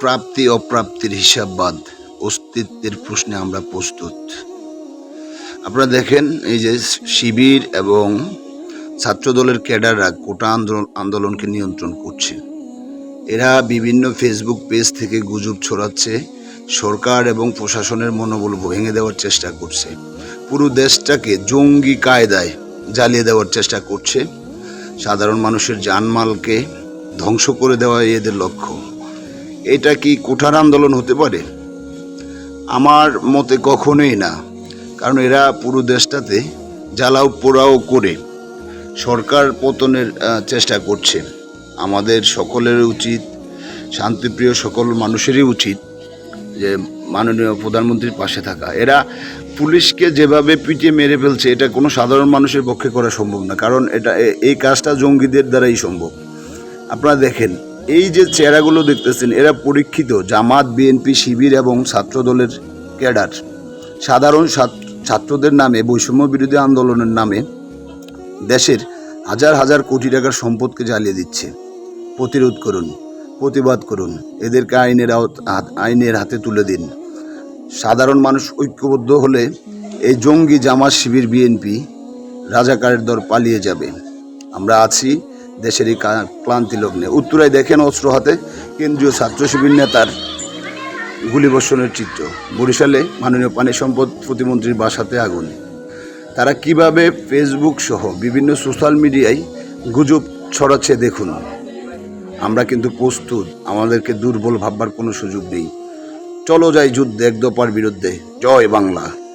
প্রাপ্তি অপ্রাপ্তির হিসাববাদ অস্তিত্বের প্রশ্নে আমরা প্রস্তুত। আপনারা দেখেন, এই যে শিবির এবং ছাত্রদলের ক্যাডাররা কোটা আন্দোলন, আন্দোলনকে নিয়ন্ত্রণ করছে। এরা বিভিন্ন ফেসবুক পেজ থেকে গুজব ছড়াচ্ছে, সরকার এবং প্রশাসনের মনোবল ভেঙে দেওয়ার চেষ্টা করছে। পুরো দেশটাকে জঙ্গি কায়দায় জ্বালিয়ে দেওয়ার চেষ্টা করছে। সাধারণ মানুষের জানমালকে ধ্বংস করে দেওয়া এদের লক্ষ্য। এটা কি কোঠার আন্দোলন হতে পারে? আমার মতে কখনোই না, কারণ এরা পুরো দেশটাতে জ্বালাও পোড়াও করে সরকার পতনের চেষ্টা করছে। আমাদের সকলের উচিত, শান্তিপ্রিয় সকল মানুষেরই উচিত যে মাননীয় প্রধানমন্ত্রীর পাশে থাকা। এরা পুলিশকে যেভাবে পিটিয়ে মেরে ফেলছে, এটা কোনো সাধারণ মানুষের পক্ষে করা সম্ভব না, কারণ এটা এই কাজটা জঙ্গিদের দ্বারাই সম্ভব। আপনারা দেখেন এই যে চেহারাগুলো দেখতেছেন, এরা পরীক্ষিত, জামাত, বিএনপি, শিবির এবং ছাত্রদলের ক্যাডার। সাধারণ ছাত্রদের নামে, বৈষম্য বিরোধী আন্দোলনের নামে দেশের হাজার হাজার কোটি টাকার সম্পদকে জ্বালিয়ে দিচ্ছে। প্রতিরোধ করুন, প্রতিবাদ করুন, এদেরকে আইনের আইনের হাতে তুলে দিন। সাধারণ মানুষ ঐক্যবদ্ধ হলে এই জঙ্গি জামাত শিবির বিএনপি রাজাকারের দর পালিয়ে যাবে। আমরা আছি দেশের এই কা- ক্লান্তি লগ্নে উত্তরায় দেখেন অস্ত্র হাতে কেন্দ্রীয় ছাত্র শিবির নেতার গুলিবর্ষণের চিত্র। বরিশালে মাননীয় পানি সম্পদ প্রতিমন্ত্রীর বাসাতে আগুন। তারা কীভাবে ফেসবুক সহ বিভিন্ন সোশ্যাল মিডিয়ায় গুজব ছড়াচ্ছে দেখুন। আমরা কিন্তু প্রস্তুত, আমাদেরকে দুর্বল ভাববার কোনো সুযোগ নেই। চলো যাই যুদ্ধে, এক দফার বিরুদ্ধে। জয় বাংলা।